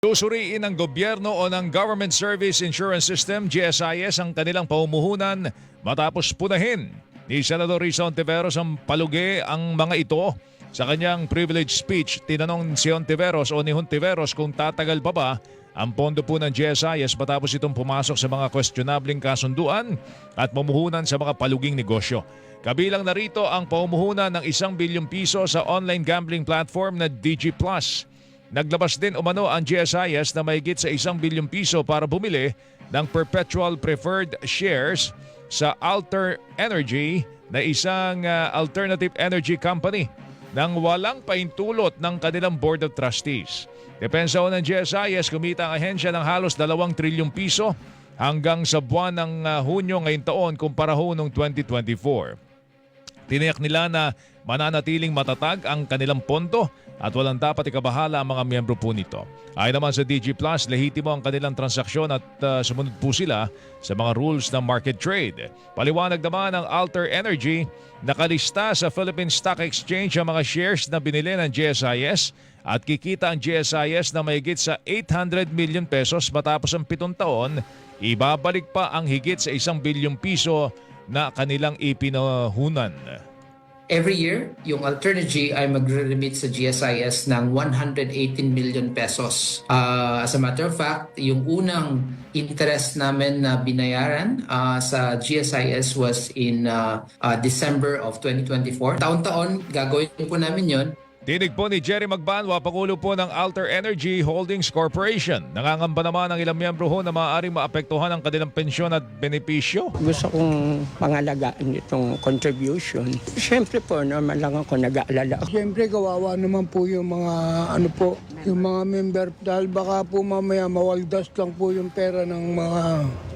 Susuriin ng gobyerno o ng Government Service Insurance System, GSIS, ang kanilang paumuhunan matapos punahin ni Senador Risa Ontiveros ang palugi ang mga ito. Sa kanyang privilege speech, tinanong si Ontiveros o ni Hontiveros kung tatagal pa ba ang pondo po ng GSIS matapos itong pumasok sa mga questionabling kasunduan at pumuhunan sa mga paluging negosyo. Kabilang narito ang paumuhunan ng isang bilyong piso sa online gambling platform na DG Plus. Naglabas din umano ang GSIS na mahigit sa isang bilyong piso para bumili ng perpetual preferred shares sa Alter Energy na isang uh, alternative energy company nang walang paintulot ng kanilang Board of Trustees. Depensa ng GSIS, kumita ang ahensya ng halos 2 trilyong piso hanggang sa buwan ng uh, Hunyo ngayong taon kumpara ho noong 2024. Tiniyak nila na mananatiling matatag ang kanilang pondo at walang dapat ikabahala ang mga miyembro po nito. Ayon naman sa DG Plus, lehitimo ang kanilang transaksyon at uh, sumunod po sila sa mga rules ng market trade. Paliwanag naman ng Alter Energy, nakalista sa Philippine Stock Exchange ang mga shares na binili ng GSIS at kikita ang GSIS na mahigit sa 800 million pesos matapos ang pitong taon, ibabalik pa ang higit sa isang bilyong piso na kanilang ipinahunan. Every year, yung Alternergy ay magre-remit sa GSIS ng 118 million pesos. Uh, as a matter of fact, yung unang interest namin na binayaran uh, sa GSIS was in uh, uh, December of 2024. Taon-taon, gagawin po namin yon Tinig po ni Jerry Magbanwa, Pangulo po ng Alter Energy Holdings Corporation. Nangangamba naman ang ilang miyembro ho na maaaring maapektuhan ang kanilang pensyon at benepisyo. gusto kong pangalagaan itong contribution. Siyempre po, naman lang ako nag-aalala. Siyempre, kawawa naman po yung mga ano po, yung mga member dahil baka po mamaya mawaldas lang po yung pera ng mga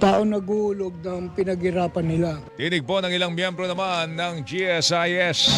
tao naguhulog ng pinaghirapan nila. Tinig po ng ilang miyembro naman ng GSIS.